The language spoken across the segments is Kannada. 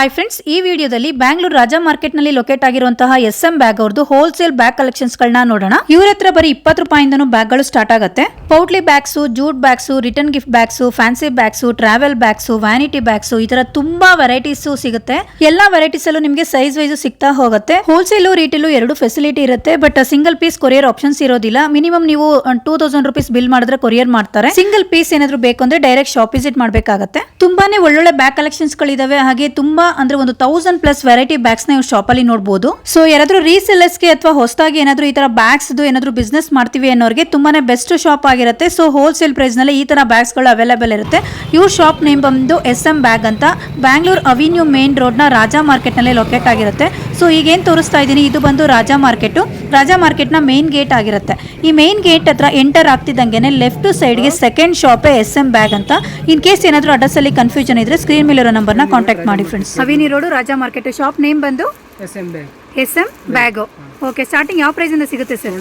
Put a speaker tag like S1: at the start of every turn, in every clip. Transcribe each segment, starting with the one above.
S1: ಹಾಯ್ ಫ್ರೆಂಡ್ಸ್ ಈ ವಿಡಿಯೋದಲ್ಲಿ ಬ್ಯಾಂಗ್ಳೂರ್ ರಾಜಾ ಮಾರ್ಕೆಟ್ನಲ್ಲಿ ಲೊಕೇಟ್ ಆಗಿರುವಂತಹ ಎಸ್ ಎಂ ಬ್ಯಾಗ್ ಅವ್ರದ್ದು ಹೋಲ್ಸೇಲ್ ಬ್ಯಾಗ್ ಕಲೆಕ್ಷನ್ಸ್ ಗಳನ್ನ ನೋಡೋಣ. ಇವ್ರ ಹತ್ರ ಬರೀ ಇಪ್ಪತ್ತು ರೂಪಾಯಿಂದನೂ ಬ್ಯಾಗ್ಗಳು ಸ್ಟಾರ್ಟ್ ಆಗುತ್ತೆ. Potli bags jute bags return gift bags fancy bags travel bags vanity bags ಈ ತರ ತುಂಬಾ ವೆರೈಟೀಸ್ ಸಿಗುತ್ತೆ. ಎಲ್ಲಾ ವೆರೈಟೀಸ್ ಅಲ್ಲೂ ನಿಮಗೆ ಸೈಜ್ ವೈಸ್ ಸಿಗ್ತಾ ಹೋಗುತ್ತೆ. ಹೋಲ್ಸೇಲ್ ರೀಟೇಲ್ ಎರಡು ಫೆಸಿಲಿಟಿ ಇರುತ್ತೆ but single piece courier options ಇರೋದಿಲ್ಲ. ಮಿನಿಮಮ್ ನೀವು ಟೂ ತೌಸಂಡ್ ರುಪೀಸ್ ಬಿಲ್ ಮಾಡಿದ್ರೆ ಕೊರಿಯರ್ ಮಾಡ್ತಾರೆ. ಸಿಂಗಲ್ ಪೀಸ್ ಏನಾದ್ರು ಬೇಕು ಅಂದ್ರೆ ಡೈರೆಕ್ಟ್ ಶಾಪ್ ವಿಸಿಟ್ ಮಾಡಬೇಕಾಗುತ್ತೆ. ತುಂಬಾನೇ ಒಳ್ಳೊಳ್ಳೆ ಬ್ಯಾಗ್ ಕಲೆಕ್ಷನ್ಸ್ ಗಳಿದಾವೆ ಹಾಗೆ ತುಂಬಾ ಅಂದ್ರೆ ಒಂದು ತೌಸಂಡ್ ಪ್ಲಸ್ ವೆರೈಟಿ ಬ್ಯಾಗ್ಸ್ನ ಶಾಪ್ ಅಲ್ಲಿ ನೋಡಬಹುದು ಸೊ ಯಾರಾದ್ರೂ ರೀಸೆಲ್ಲರ್ಸ್ಗೆ ಅಥವಾ ಹೊಸದಾಗಿ ಏನಾದ್ರು ಈ ತರ ಬ್ಯಾಗ್ಸ್ ಏನಾದ್ರು ಬಿಸ್ನೆಸ್ ಮಾಡ್ತೀವಿ ಅನ್ನೋರಿಗೆ ತುಂಬಾನೇ ಬೆಸ್ಟ್ ಶಾಪ್ ಆಗಿರುತ್ತೆ. ಸೊ ಹೋಲ್ಸೇಲ್ ಪ್ರೈಸ್ನಲ್ಲಿ ಈ ತರ ಬ್ಯಾಗ್ಸ್ಗಳು ಅವೈಲೇಬಲ್ ಇರುತ್ತೆ. ಇವ್ರ ಶಾಪ್ ನೇಮ್ ಬಂದು ಎಸ್ ಎಂ ಬ್ಯಾಗ್ ಅಂತ. ಬ್ಯಾಂಗ್ಳೂರ್ ಅವಿನ್ಯೂ ಮೇನ್ ರೋಡ್ನ ರಾಜಾ ಮಾರ್ಕೆಟ್ನಲ್ಲಿ ಲೊಕೇಟ್ ಆಗಿರುತ್ತೆ. ಸೊ ಈಗೇನ್ ತೋರಿಸ್ತಾ ಇದ್ದೀನಿ? ಇದು ಬಂದು ರಾಜಾ ಮಾರ್ಕೆಟ್ ರಾಜಾ ಮಾರ್ಕೆಟ್ನ ಮೇನ್ ಗೇಟ್ ಆಗಿರುತ್ತೆ. ಈ ಮೇನ್ ಗೇಟ್ ಹತ್ರ ಎಂಟರ್ ಆಗ್ತಿದ್ದಂಗೆನೆ ಲೆಫ್ಟ್ ಸೈಡ್ಗೆ second shop S M bag ಅಂತ. ಇನ್ ಕೇಸ್ ಏನಾದರೂ ಅಡ್ರೆಸ್ ಅಲ್ಲಿ ಕನ್ಫ್ಯೂಷನ್ ಇದ್ರೆ ಸ್ಕ್ರೀನ್ ಮೇಲಿರೋ ನ ಕಾಂಟ್ಯಾಕ್ಟ್ ಮಾಡಿ friends avenue road Raja market shop name ಬಂದು
S2: S M bag.
S1: S M bag okay starting ಯಾವ ಪ್ರೈಸ್ ಇಂದ ಸಿಗುತ್ತೆ ಸರ್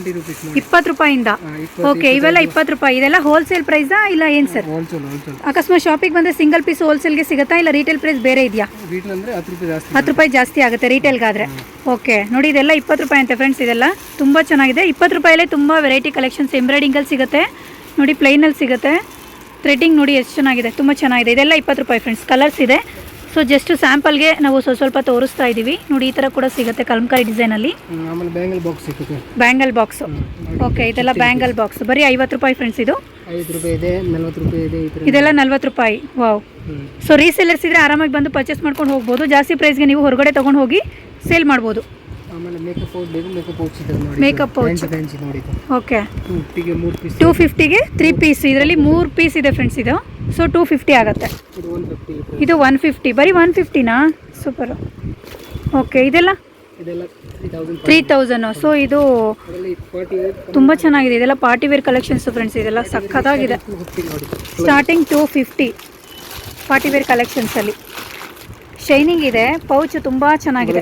S1: ಇಪ್ಪತ್ತು ರೂಪಾಯಿಂದ? ಓಕೆ ಇವೆಲ್ಲ ಇಪ್ಪತ್ತು ರೂಪಾಯಿ. ಇದೆಲ್ಲ ಹೋಲ್ಸೇಲ್ ಪ್ರೈಸಾ ಇಲ್ಲ ಏನ್ ಸರ್ ಅಕಸ್ಮಾತ್ ಶಾಪಿಗೆ ಬಂದ್ರೆ ಸಿಂಗಲ್ ಪೀಸ್ ಹೋಲ್ಸೇಲ್ಗೆ ಸಿಗುತ್ತಾ ಇಲ್ಲ ರಿಟೇಲ್ ಪ್ರೈಸ್ ಬೇರೆ ಇದೆಯಾ?
S2: ವೀಟ್ಲ್ ಅಂದ್ರೆ ಹತ್ತು ರೂಪಾಯಿ ಜಾಸ್ತಿ.
S1: ಹತ್ತು ರೂಪಾಯಿ ಜಾಸ್ತಿ ಆಗುತ್ತೆ ರಿಟೇಲ್ಗಾದ್ರೆ ಓಕೆ ನೋಡಿ ಇದೆಲ್ಲ ಇಪ್ಪತ್ತು ರೂಪಾಯಿ ಅಂತೆ ಫ್ರೆಂಡ್ಸ್ ಇದೆಲ್ಲ ತುಂಬಾ ಚೆನ್ನಾಗಿದೆ. ಇಪ್ಪತ್ತು ರೂಪಾಯಲ್ಲೇ ತುಂಬ ವೆರೈಟಿ ಕಲೆಕ್ಷನ್ಸ್ ಎಂಬ್ರಾಯ್ಡಿಂಗಲ್ಲಿ ಸಿಗುತ್ತೆ. ನೋಡಿ ಪ್ಲೈನಲ್ಲಿ ಸಿಗುತ್ತೆ. ಥ್ರೆಡಿಂಗ್ ನೋಡಿ ಎಷ್ಟು ಚೆನ್ನಾಗಿದೆ ತುಂಬಾ ಚೆನ್ನಾಗಿದೆ. ಇದೆಲ್ಲ ಇಪ್ಪತ್ತು ರೂಪಾಯಿ ಫ್ರೆಂಡ್ಸ್ ಕಲರ್ಸ್ ಇದೆ. ಸೊ ಜಸ್ಟ್ ಸ್ಯಾಂಪಲ್ಗೆ ನಾವು ಸ್ವಲ್ಪ ಸ್ವಲ್ಪ ತೋರಿಸ್ತಾ ಇದ್ದೀವಿ ನೋಡಿ ಈ ಥರ ಕೂಡ ಸಿಗುತ್ತೆ ಕಲಂಕಾರಿ ಡಿಸೈನಲ್ಲಿ
S2: ಆಮೇಲೆ ಬ್ಯಾಂಗಲ್ ಬಾಕ್ಸ್ ಸಿಗುತ್ತೆ.
S1: ಬ್ಯಾಂಗಲ್ ಬಾಕ್ಸ್ ಓಕೆ ಇದೆಲ್ಲ ಬ್ಯಾಂಗಲ್ ಬಾಕ್ಸ್ ಬರೀ ಐವತ್ತು ರೂಪಾಯಿ ಫ್ರೆಂಡ್ಸ್ ಇದು.
S2: ಐದು ರೂಪಾಯಿ ಇದೆ ನಲ್ವತ್ತು ರೂಪಾಯಿ ಇದೆ
S1: ಇದೆಲ್ಲ ನಲ್ವತ್ತು ರೂಪಾಯಿ. ವಾವ್. ಸೊ ರೀಸೇಲರ್ಸ್ ಇದ್ರೆ ಆರಾಮಾಗಿ ಬಂದು ಪರ್ಚೇಸ್ ಮಾಡ್ಕೊಂಡು ಹೋಗ್ಬೋದು. ಜಾಸ್ತಿ ಪ್ರೈಸ್ಗೆ ನೀವು ಹೊರಗಡೆ ತೊಗೊಂಡು ಹೋಗಿ ಸೇಲ್ ಮಾಡ್ಬೋದು.
S2: ಮೇಕಪ್
S1: ಓಕೆ
S2: ಟೂ ಫಿಫ್ಟಿಗೆ
S1: ತ್ರೀ ಪೀಸ್ ಇದರಲ್ಲಿ ಮೂರು ಪೀಸ್ ಇದೆ ಫ್ರೆಂಡ್ಸ್ ಇದು. ಸೊ ಟೂ ಫಿಫ್ಟಿ ಆಗುತ್ತೆ.
S2: ಇದು ಒನ್ ಫಿಫ್ಟಿ
S1: ಬರೀ ಒನ್ ಫಿಫ್ಟಿನಾ ಸೂಪರು ಓಕೆ ಇದೆಲ್ಲ?
S2: ತ್ರೀ ತೌಸಂಡ್
S1: ಸೊ ಇದು ತುಂಬ ಚೆನ್ನಾಗಿದೆ. ಇದೆಲ್ಲ ಪಾರ್ಟಿ ವೇರ್ ಕಲೆಕ್ಷನ್ಸ್ ಫ್ರೆಂಡ್ಸ್ ಇದೆಲ್ಲ ಸಖತ್ತಾಗಿದೆ. Starting two fifty party wear ಕಲೆಕ್ಷನ್ಸಲ್ಲಿ shining ಇದೆ ಪೌಚ್ ತುಂಬ ಚೆನ್ನಾಗಿದೆ.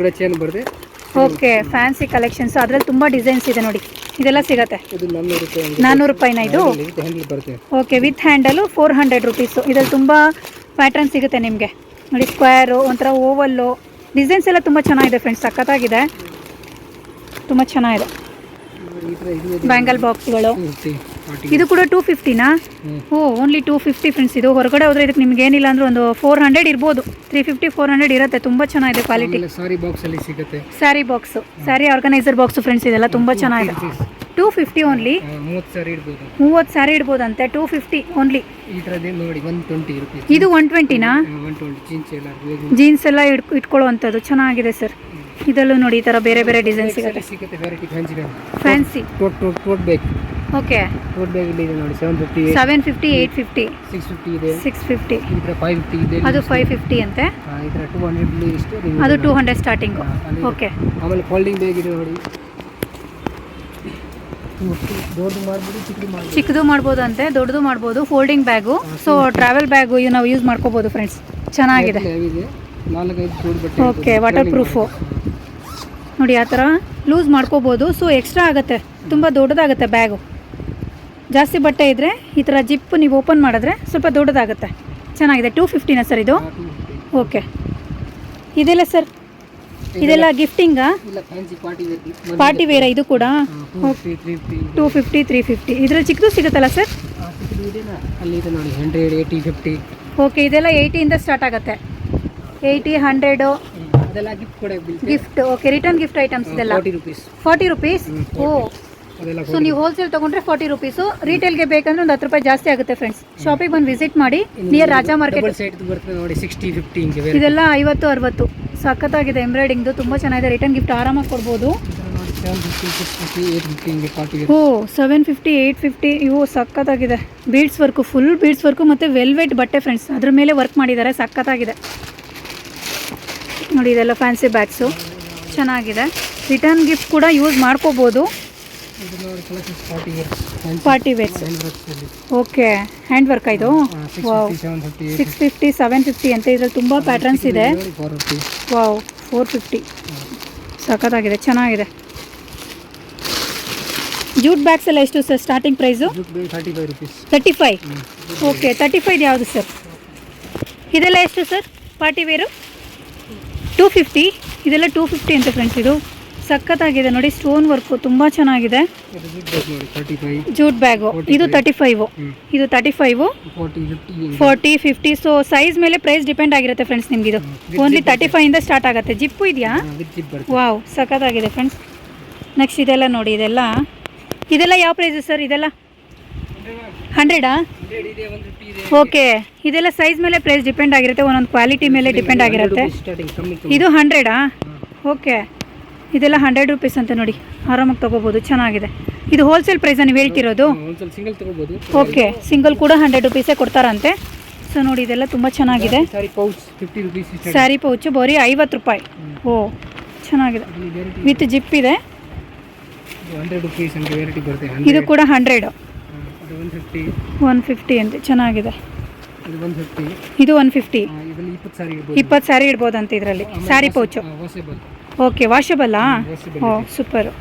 S1: ಓಕೆ ಫ್ಯಾನ್ಸಿ ಕಲೆಕ್ಷನ್ಸ್ ಅದರಲ್ಲಿ ತುಂಬ ಡಿಸೈನ್ಸ್ ಇದೆ ನೋಡಿ. ಇದೆಲ್ಲ ಸಿಗತ್ತೆ.
S2: ನಾನ್ನೂರು ರೂಪಾಯಿ
S1: ರೂಪಾಯಿನ ಇದು? Okay with handle four hundred rupees ಇದ್ರಲ್ಲಿ ತುಂಬ ಪ್ಯಾಟ್ರನ್ ಸಿಗುತ್ತೆ ನಿಮಗೆ. ನೋಡಿ ಸ್ಕ್ವೇರು ಒಂಥರ ಓವಲ್ಲು ಡಿಸೈನ್ಸ್ ಎಲ್ಲ ತುಂಬ ಚೆನ್ನಾಗಿದೆ ಫ್ರೆಂಡ್ಸ್ ಸಖತ್ತಾಗಿದೆ. ತುಂಬ ಚೆನ್ನಾಗಿದೆ. ಬ್ಯಾಂಗಲ್ ಬಾಕ್ಸ್ಗಳು ಇದು ಕೂಡ ಟೂ ಫಿಫ್ಟಿನಾ. Oh only two fifty friends ಇದು ಹೊರಗಡೆ ಹೋದ್ರೆ ಇದಕ್ಕೆ ನಿಮ್ಗೆ ಏನಿಲ್ಲ ಅಂದ್ರೆ ಒಂದು ಫೋರ್ ಹಂಡ್ರೆಡ್ ಇರ್ಬೋದು. ತ್ರೀ ಫಿಫ್ಟಿ ಫೋರ್ ಹಂಡ್ರೆಡ್ ಇರುತ್ತೆ. ತುಂಬ ಚೆನ್ನಾಗಿದೆ ಕ್ವಾಲಿಟಿ
S2: ಸಾರಿ ಬಾಕ್ಸ್ ಅಲ್ಲಿ ಸಿಗುತ್ತೆ.
S1: Sari box sari organiser box friends ಇದೆಲ್ಲ ತುಂಬ ಚೆನ್ನಾಗಿದೆ. ಟೂ ಫಿಫ್ಟಿ ಓನ್ಲಿ
S2: ಮೂವತ್ತು ಸಾರಿ ಇಡ್ಬೋದು
S1: ಮೂವತ್ತು ಸ್ಯಾರಿ ಇಡ್ಬೋದಂತೆ ಟೂ ಫಿಫ್ಟಿ ಓನ್ಲಿ ಇದು ಒನ್ ಟ್ವೆಂಟಿನಾ
S2: ಜೀನ್ಸ್ ಎಲ್ಲ
S1: ಇಟ್ಕೊಳ್ಳುವಂಥದ್ದು. ಚೆನ್ನಾಗಿದೆ ಸರ್ ಇದಲ್ಲೂ ನೋಡಿ ಈ ಥರ ಬೇರೆ ಬೇರೆ ಡಿಸೈನ್ ಸಿಗುತ್ತೆ.
S2: ಫ್ಯಾನ್ಸಿ
S1: ಓಕೆ
S2: ಟೋಟ್ ಬ್ಯಾಗ್ ಇಲ್ಲಿ ಇದೆ ನೋಡಿ seven fifty
S1: seven fifty eight fifty
S2: six fifty ಇದೆ.
S1: ಸಿಕ್ಸ್ ಫಿಫ್ಟಿ
S2: ಈ ಥರ ಫೈವ್ ಫಿಫ್ಟಿ ಇದೆ.
S1: ಅದು ಫೈವ್ ಫಿಫ್ಟಿ ಅಂತೆ?
S2: ಈ ಥರ ಟೂ ಹಂಡ್ರೆಡ್ ಇಷ್ಟು
S1: ಅದು ಟೂ ಹಂಡ್ರೆಡ್ ಸ್ಟಾರ್ಟಿಂಗು ಓಕೆ
S2: ಆಮೇಲೆ ಫೋಲ್ಡಿಂಗ್ ಬ್ಯಾಗ್ ಇದೆ ನೋಡಿ. ಚಿಕ್ಕದು
S1: ಮಾಡ್ಬೋದು ಅಂತೆ ದೊಡ್ಡದು ಮಾಡ್ಬೋದು. Folding bag so travel bag ಇವು ನಾವು ಯೂಸ್ ಮಾಡ್ಕೋಬೋದು ಫ್ರೆಂಡ್ಸ್ ಚೆನ್ನಾಗಿದೆ. ಓಕೆ ವಾಟರ್ ಪ್ರೂಫು ನೋಡಿ ಆ ಥರ ಲೂಸ್ ಮಾಡ್ಕೋಬೋದು. ಸೊ ಎಕ್ಸ್ಟ್ರಾ ಆಗುತ್ತೆ. ತುಂಬ ದೊಡ್ಡದಾಗುತ್ತೆ ಬ್ಯಾಗು ಜಾಸ್ತಿ ಬಟ್ಟೆ ಇದ್ದರೆ ಈ ಥರ ಜಿಪ್ ನೀವು ಓಪನ್ ಮಾಡಿದ್ರೆ ಸ್ವಲ್ಪ ದೊಡ್ಡದಾಗುತ್ತೆ. ಚೆನ್ನಾಗಿದೆ. ಟೂ ಫಿಫ್ಟಿನ ಸರ್ ಇದು? ಓಕೆ. ಇದೆಲ್ಲ ಸರ್? ಇದೆಲ್ಲ ಗಿಫ್ಟಿಂಗಾ
S2: ಪಾರ್ಟಿ ವೇರ್
S1: ಇದು ಕೂಡ?
S2: ಟೂ ಫಿಫ್ಟಿ ತ್ರೀ ಫಿಫ್ಟಿ
S1: ಇದ್ರಲ್ಲಿ ಚಿಕ್ಕದು ಸಿಗುತ್ತಲ್ಲ ಸರ್? ಓಕೆ ಇದೆಲ್ಲ ಏಯ್ಟಿಯಿಂದ ಸ್ಟಾರ್ಟ್ ಆಗುತ್ತೆ. Eighty hundred
S2: gift
S1: okay return gift items ಇದೆಲ್ಲ.
S2: ಫಾರ್ಟಿ ರುಪೀಸ್
S1: ಓ ಸೊ ನೀವು ಹೋಲ್ಸೇಲ್ ತಗೊಂಡ್ರೆ ಫಾರ್ಟಿ ರುಪೀಸು ರಿಟೇಲ್ಗೆ ಬೇಕಂದ್ರೆ ಒಂದು ಹತ್ತು ರೂಪಾಯಿ ಜಾಸ್ತಿ ಆಗುತ್ತೆ ಫ್ರೆಂಡ್ಸ್ ಶಾಪಿಗೆ ಬಂದು ವಿಸಿಟ್ ಮಾಡಿ ನಿಯರ್ ರಾಜಾ ಮಾರ್ಕೆಟ್
S2: ನೋಡಿ ಸಿಕ್ಸ್ಟಿ ಫಿಫ್ಟಿ
S1: ಇದೆಲ್ಲ ಐವತ್ತು ಅರವತ್ತು. ಸಖತ್ತಾಗಿದೆ ಎಂಬ್ರಾಯ್ಡಿಂಗ್ದು ತುಂಬ ಚೆನ್ನಾಗಿದೆ. ರಿಟರ್ನ್ ಗಿಫ್ಟ್ ಆರಾಮಾಗಿ ಕೊಡ್ಬೋದು. Oh seven fifty eight fifty ಇವು ಸಖತ್ತಾಗಿದೆ. Beads work full beads work ಮತ್ತು ವೆಲ್ವೆಟ್ ಬಟ್ಟೆ ಫ್ರೆಂಡ್ಸ್ ಅದ್ರ ಮೇಲೆ ವರ್ಕ್ ಮಾಡಿದ್ದಾರೆ ಸಖತ್ತಾಗಿದೆ. ನೋಡಿ ಇದೆಲ್ಲ ಫ್ಯಾನ್ಸಿ ಬ್ಯಾಗ್ಸು ಚೆನ್ನಾಗಿದೆ. ರಿಟರ್ನ್ ಗಿಫ್ಟ್ ಕೂಡ ಯೂಸ್ ಮಾಡ್ಕೋಬೋದು. ಪಾರ್ಟಿ ವೇರ್ಸ್
S2: ವರ್ಕ್ಸಲ್ಲಿ
S1: ಓಕೆ ಹ್ಯಾಂಡ್ ವರ್ಕ್ ಇದು wow. Six fifty seven fifty ಅಂತ ಇದ್ರಲ್ಲಿ ತುಂಬ ಪ್ಯಾಟರ್ನ್ಸ್ ಇದೆ. ವಾವ್ ಫೋರ್ ಫಿಫ್ಟಿ ಸಖತ್ತಾಗಿದೆ ಚೆನ್ನಾಗಿದೆ. ಜೂಟ್ ಬ್ಯಾಗ್ಸ್ ಎಲ್ಲ ಎಷ್ಟು sir starting price thirty five okay thirty five ಯಾವುದು ಸರ್? ಇದೆಲ್ಲ ಎಷ್ಟು sir? Party wear two fifty ಇದೆಲ್ಲ ಟೂ ಫಿಫ್ಟಿ ಅಂತ ಫ್ರೆಂಡ್ಸ್ ಇದು. ಸಖತ್ತಾಗಿದೆ. ನೋಡಿ ಸ್ಟೋನ್ ವರ್ಕು ತುಂಬ ಚೆನ್ನಾಗಿದೆ.
S2: ಫೈವ್
S1: ಜೂಟ್ ಬ್ಯಾಗು ಇದು ತರ್ಟಿ ಫೈವು ಇದು thirty five
S2: forty fifty
S1: so size ಮೇಲೆ ಪ್ರೈಸ್ ಡಿಪೆಂಡ್ ಆಗಿರುತ್ತೆ ಫ್ರೆಂಡ್ಸ್ ನಿಮ್ಗೆ ಇದು. ಓನ್ಲಿ ತರ್ಟಿ ಇಂದ ಸ್ಟಾರ್ಟ್ ಆಗುತ್ತೆ. ಜಿಪ್ಪು ಇದೆಯಾ? ವಾವ್ ಸಖತ್ತಾಗಿದೆ ಫ್ರೆಂಡ್ಸ್ ನೆಕ್ಸ್ಟ್ ಇದೆಲ್ಲ ನೋಡಿ ಇದೆಲ್ಲ. ಇದೆಲ್ಲ ಯಾವ ಪ್ರೈಸ್ ಸರ್ ಇದೆಲ್ಲ? ಹಂಡ್ರೆಡಾ ಓಕೆ ಇದೆಲ್ಲ ಸೈಜ್ ಮೇಲೆ ಪ್ರೈಸ್ ಡಿಪೆಂಡ್ ಆಗಿರುತ್ತೆ. ಒಂದೊಂದು ಕ್ವಾಲಿಟಿ ಮೇಲೆ ಡಿಪೆಂಡ್ ಆಗಿರುತ್ತೆ. ಇದು ಹಂಡ್ರೆಡಾ ಓಕೆ ಇದೆಲ್ಲ ಹಂಡ್ರೆಡ್ ರುಪೀಸ್ ಅಂತ ನೋಡಿ. ಆರಾಮಾಗಿ ತೊಗೋಬೋದು ಚೆನ್ನಾಗಿದೆ. ಇದು ಹೋಲ್ಸೇಲ್ ಪ್ರೈಸ ನೀವು ಹೇಳ್ತಿರೋದು? ಓಕೆ ಸಿಂಗಲ್ ಕೂಡ ಹಂಡ್ರೆಡ್ ರುಪೀಸೇ ಕೊಡ್ತಾರಂತೆ. ಸೊ ನೋಡಿ ಇದೆಲ್ಲ ತುಂಬ ಚೆನ್ನಾಗಿದೆ. ಸ್ಯಾರಿ ಪೌಚು ಬರೀ ಐವತ್ತು ರೂಪಾಯಿ. ಓ ಚೆನ್ನಾಗಿದೆ. ವಿತ್ ಜಿಪ್ ಇದೆ.
S2: ಅಂತ
S1: ಇದು. ಕೂಡ ಹಂಡ್ರೆಡ್
S2: ಒನ್ ಫಿಫ್ಟಿ
S1: ಅಂತ ಅಂತೆ ಚೆನ್ನಾಗಿದೆ. ಇದು ಒನ್ ಫಿಫ್ಟಿ
S2: ಇಪ್ಪತ್ತು
S1: ಅಂತ ಸ್ಯಾರಿ ಇಡ್ಬೋದಂತೆ ಇದರಲ್ಲಿ. ಸ್ಯಾರಿ ಪೌಚು ಓಕೆ ವಾಷಬಲ್ಲಾ
S2: ವಾಷಬಲ್
S1: ಓ ಸೂಪರು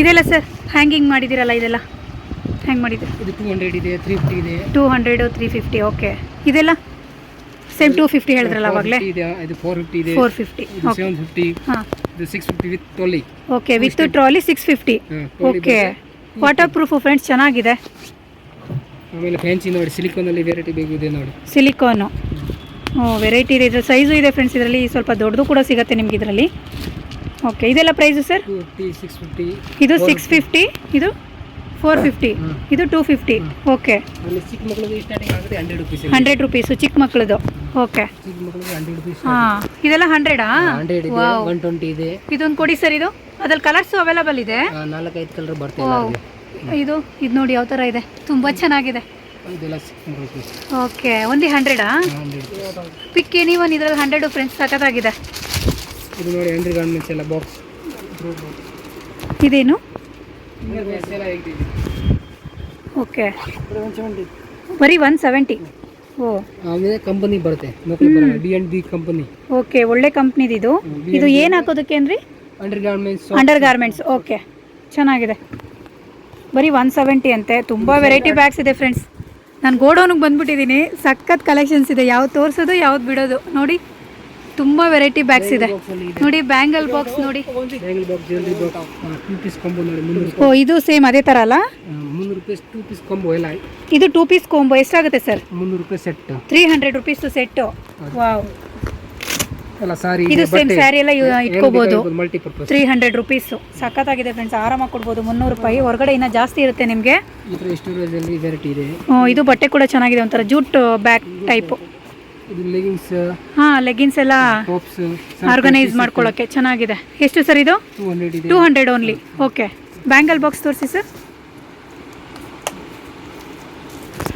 S1: ಇದೆಲ್ಲ ಸರ್ ಹ್ಯಾಂಗಿಂಗ್ ಮಾಡಿದ್ದೀರಲ್ಲ ಇದೆಲ್ಲ? ಹ್ಯಾಂಗ್ ಮಾಡಿದ್ದೀರಿ
S2: ಇದು ಟೂ ಹಂಡ್ರೆಡ್ ಇದೆ ತ್ರೀ ಫಿಫ್ಟಿ ಇದೆ.
S1: Two hundred three fifty okay ಇದೆಲ್ಲ? ಸೇಮ್ ಟೂ ಫಿಫ್ಟಿ ಹೇಳಿದ್ರಲ್ಲ ಅವಾಗಲೇ?
S2: ಇದೆ ಇದು ಫೋರ್ ಫಿಫ್ಟಿ ಇದೆ.
S1: ಫೋರ್ ಫಿಫ್ಟಿ
S2: ಇದು ಸೆವೆನ್ ಫಿಫ್ಟಿ
S1: ಹಾಂ.
S2: ಇದು six fifty with trolley
S1: okay with trolley six fifty okay waterproof friends ಚೆನ್ನಾಗಿದೆ.
S2: ಆಮೇಲೆ ಫ್ಯಾನ್ಸಿ ನೋಡಿ ಸಿಲಿಕಾನಲ್ಲಿ ವೆರೈಟಿ ಬೇಕಿದೆ ನೋಡಿ.
S1: ಸಿಲಿಕಾನು ವೆರೈಟಿ ಇದೆ. ಇದ್ರ ಸೈಜು ಇದೆ ಫ್ರೆಂಡ್ಸ್ ಇದರಲ್ಲಿ ಸ್ವಲ್ಪ ದೊಡ್ಡದು ಕೂಡ ಸಿಗುತ್ತೆ ನಿಮ್ಗೆ ಇದರಲ್ಲಿ. ಓಕೆ ಇದೆಲ್ಲ ಪ್ರೈಸು ಸರ್ ಇದು ಸಿಕ್ಸ್ ಫಿಫ್ಟಿ ಇದು ಫೋರ್ ಫಿಫ್ಟಿ. ಇದು two fifty okay
S2: hundred rupees
S1: ಚಿಕ್ಕ ಮಕ್ಕಳದು ಓಕೆ ಹಾಂ ಇದೆಲ್ಲ ಹಂಡ್ರೆಡಾ ಇದೊಂದು ಕೊಡಿ ಸರ್ ಇದು. ಅದ್ರಲ್ಲಿ ಕಲರ್ಸು ಅವೈಲಬಲ್ ಇದೆ. ಇದು ಇದು ನೋಡಿ ಯಾವ ಥರ ಇದೆ. ತುಂಬ ಚೆನ್ನಾಗಿದೆ.
S2: ಇದೆಲ್ಲ
S1: ಓಕೆ ಒಂದು ಹಂಡ್ರೆಡಾ ಪಿಕ್ ಎನಿ ಒನ್ ಇದರಲ್ಲಿ ಹಂಡ್ರೆಡು ಫ್ರೆಂಡ್ಸ್ ಸಖತ್ತಾಗಿದೆ
S2: ಇದು ನೋಡಿ ಎಂಟ್ರಿ ಗಾರ್ಮೆಂಟ್ಸ್ ಎಲ್ಲ ಬಾಕ್ಸ್
S1: ಇದೇನು? ಓಕೆ. ಬರೀ ಒನ್ ಸೆವೆಂಟಿ ಓ.
S2: ಆಮೇಲೆ ಕಂಪನಿ ಬರುತ್ತೆ ಮಕ್ಕಳು ಬರೋಣ ಬಿ ಕಂಪನಿ
S1: ಓಕೆ ಒಳ್ಳೆ ಕಂಪ್ನಿದು ಇದು. ಇದು ಏನು ಹಾಕೋದಕ್ಕೆ ಅಂದ್ರಿ?
S2: Undergarments
S1: undergarments okay. ಚೆನ್ನಾಗಿದೆ. ಬರೀ ಒನ್ ಸೆವೆಂಟಿ ಅಂತೆ. ತುಂಬ ವೆರೈಟಿ ಬ್ಯಾಗ್ಸ್ ಇದೆ ಫ್ರೆಂಡ್ಸ್ ನಾನು ಗೋಡೌನಿಗೆ ಬಂದ್ಬಿಟ್ಟಿದ್ದೀನಿ ಸಖತ್ ಕಲೆಕ್ಷನ್ಸ್ ಇದೆ. ಯಾವ್ದು ತೋರಿಸೋದು ಯಾವ್ದು ಬಿಡೋದು. ನೋಡಿ ತುಂಬ ವೆರೈಟಿ ಬ್ಯಾಗ್ಸ್ ಇದೆ. ನೋಡಿ ಬ್ಯಾಂಗಲ್ ಬಾಕ್ಸ್ ನೋಡಿ. ಓ ಇದು ಸೇಮ್ ಅದೇ ಥರ ಅಲ್ಲ? ಇದು ಟೂ ಪೀಸ್ ಕೊಂಬೋ ಎಷ್ಟಾಗುತ್ತೆ sir
S2: set
S1: three hundred rupees set wow
S2: ಎಲ್ಲ ಸಾರಿ
S1: ಇದು ಸೇಮ್ ಸ್ಯಾರಿ ಎಲ್ಲ
S2: ಇಟ್ಕೋಬಹುದು
S1: ತ್ರೀ ಹಂಡ್ರೆಡ್ ರುಪೀಸು ಸಖತ್ತಾಗಿದೆ ಫ್ರೆಂಡ್ಸ್ ಆರಾಮಾಗಿ ಕೊಡ್ಬೋದು. ಮುನ್ನೂರು ರೂಪಾಯಿ. ಹೊರಗಡೆ ಇನ್ನ ಜಾಸ್ತಿ ಇರುತ್ತೆ ನಿಮಗೆ.
S2: ವೆರೈಟಿ ಇದೆ?
S1: ಇದು ಬಟ್ಟೆ ಕೂಡ ಚೆನ್ನಾಗಿದೆ ಒಂಥರ. ಜೂಟ್ ಬ್ಯಾಗ್ ಟೈಪು
S2: ಇದು
S1: ಹಾ ಲೆಗಿನ್ಸ್ ಎಲ್ಲ ಆರ್ಗನೈಸ್ ಮಾಡ್ಕೊಳ್ಳೋಕೆ ಚೆನ್ನಾಗಿದೆ. ಎಷ್ಟು ಸರ್ ಇದೆ?
S2: Two hundred
S1: only okay bangle box ತೋರಿಸಿ ಸರ್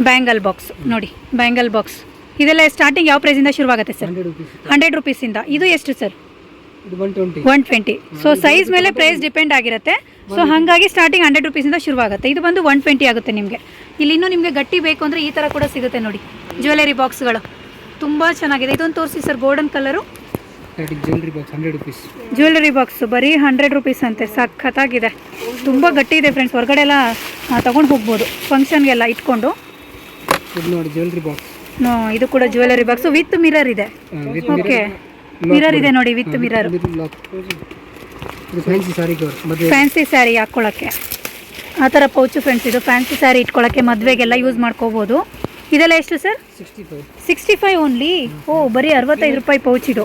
S1: ಬ್ಯಾಂಗಲ್ ಬಾಕ್ಸ್ ನೋಡಿ ಬ್ಯಾಂಗಲ್ ಬಾಕ್ಸ್ ಇದೆಲ್ಲ ಸ್ಟಾರ್ಟಿಂಗ್ ಯಾವ ಪ್ರೈಸಿಂದ ಶುರುವಾಗುತ್ತೆ ಸರ್
S2: ಹಂಡ್ರೆಡ್ ರುಪೀಸ್
S1: ಹಂಡ್ರೆಡ್ ರುಪೀಸಿಂದ ಇದು. ಎಷ್ಟು sir
S2: one twenty
S1: so size ಮೇಲೆ ಪ್ರೈಸ್ ಡಿಪೆಂಡ್ ಆಗಿರುತ್ತೆ. ಸೊ ಹಾಗಾಗಿ ಸ್ಟಾರ್ಟಿಂಗ್ ಹಂಡ್ರೆಡ್ ರುಪೀಸಿಂದ ಶುರುವಾಗುತ್ತೆ. ಇದು ಬಂದು ಒನ್ ಟ್ವೆಂಟಿ ಆಗುತ್ತೆ ನಿಮಗೆ. ಇಲ್ಲಿ ಇನ್ನೂ ನಿಮಗೆ ಗಟ್ಟಿ ಬೇಕು ಅಂದರೆ ಈ ಥರ ಕೂಡ ಸಿಗುತ್ತೆ ನೋಡಿ. ಜ್ಯುವೆಲರಿ ಬಾಕ್ಸ್ಗಳು ತುಂಬ ಚೆನ್ನಾಗಿದೆ. ಇದೊಂದು ತೋರಿಸಿ sir golden colour
S2: that is box hundred rupees
S1: jewellery box ಬರೀ ಹಂಡ್ರೆಡ್ ರುಪೀಸ್ ಅಂತೆ. ಸಖತ್ತಾಗಿದೆ. ತುಂಬ ಗಟ್ಟಿ ಇದೆ ಫ್ರೆಂಡ್ಸ್ ಹೊರಗಡೆ ಎಲ್ಲ ತೊಗೊಂಡು ಹೋಗ್ಬೋದು. ಫಂಕ್ಷನ್ಗೆಲ್ಲ ಇಟ್ಕೊಂಡು.
S2: ನೋಡಿ ಜ್ಯುವೆಲ್ರಿ ಬಾಕ್ಸ್
S1: ಇದು ಕೂಡ ಜ್ಯುವೆಲರಿ ಬಾಕ್ಸ್ ವಿತ್ ಮಿರರ್ ಇದೆ. ಓಕೆ ಮಿರರ್ ಇದೆ ನೋಡಿ ವಿತ್ ಮಿರರ್
S2: ಫ್ಯಾನ್ಸಿ
S1: ಸ್ಯಾರಿ ಹಾಕ್ಕೊಳ್ಳೋಕ್ಕೆ ಆ ಥರ ಪೌಚು ಫ್ರೆಂಡ್ಸ್ ಇದು ಫ್ಯಾನ್ಸಿ ಸ್ಯಾರಿ ಇಟ್ಕೊಳ್ಳೋಕ್ಕೆ ಮದುವೆಗೆಲ್ಲ ಯೂಸ್ ಮಾಡ್ಕೋಬೋದು. ಇದೆಲ್ಲ ಎಷ್ಟು sir
S2: sixty five
S1: only oh ಬರೀ ಅರವತ್ತೈದು ರೂಪಾಯಿ ಪೌಚ್ ಇದು.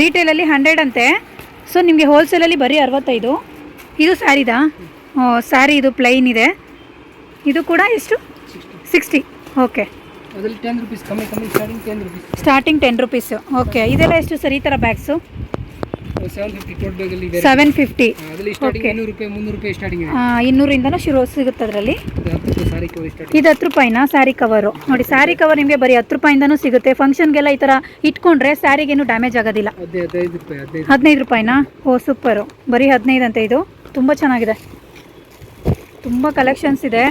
S1: ರೀಟೇಲಲ್ಲಿ ಹಂಡ್ರೆಡ್ ಅಂತೆ. ಸೊ ನಿಮಗೆ ಹೋಲ್ಸೇಲಲ್ಲಿ ಬರೀ ಅರವತ್ತೈದು. ಇದು ಸ್ಯಾರಿದಾ ಓ ಸ್ಯಾರಿ ಇದು ಪ್ಲೈನ್ ಇದೆ. ಇದು ಕೂಡ ಎಷ್ಟು?
S2: Sixty
S1: okay.
S2: ಅದರಲ್ಲಿ ಟೆನ್ ರುಪೀಸ್ ಕಮ್ಮಿ ಕಮ್ಮಿ starting ten rupees
S1: starting ten rupees okay ಇದೆಲ್ಲ ಎಷ್ಟು ಸರ್ ಈ ಥರ ಬ್ಯಾಗ್ಸು
S2: ಸೆವೆನ್ ಫಿಫ್ಟಿ ಟೋಟ್ ಬ್ಯಾಗಲ್ಲಿ
S1: ಸೆವೆನ್ ಫಿಫ್ಟಿ
S2: ಅದರಲ್ಲಿ ಸ್ಟಾರ್ಟಿಂಗ್. ಇನ್ನೂರು ರೂಪಾಯಿ ಮುನ್ನೂರು ರೂಪಾಯಿ ಸ್ಟಾರ್ಟಿಂಗ್ ಇದೆ.
S1: ಇನ್ನೂರಿಂದನೂ ಶುರು ಸಿಗುತ್ತೆ ಅದರಲ್ಲಿ.
S2: ಸಾರಿ ಕವರ್
S1: ಇದು ಹತ್ತು ರೂಪಾಯಿನ? ಸ್ಯಾರಿ ಕವರು ನೋಡಿ ಸ್ಯಾರಿ ಕವರ್ ನಿಮಗೆ ಬರೀ ಹತ್ತು ರೂಪಾಯಿಂದನೂ ಸಿಗುತ್ತೆ. ಫಂಕ್ಷನ್ಗೆಲ್ಲ ಈ ಥರ ಇಟ್ಕೊಂಡ್ರೆ ಸ್ಯಾರಿಗೇನು ಡ್ಯಾಮೇಜ್ ಆಗೋದಿಲ್ಲ.
S2: ಹದಿನೈದು ಹದಿನೈದು ರೂಪಾಯಿ ಹದಿನೈದು.
S1: ಹದಿನೈದು ರೂಪಾಯಿನಾ? ಓ ಸೂಪರು ಬರೀ ಹದಿನೈದು ಅಂತ ಇದು. ತುಂಬ ಚೆನ್ನಾಗಿದೆ. ತುಂಬ ಕಲೆಕ್ಷನ್ಸ್ ಇದೆ.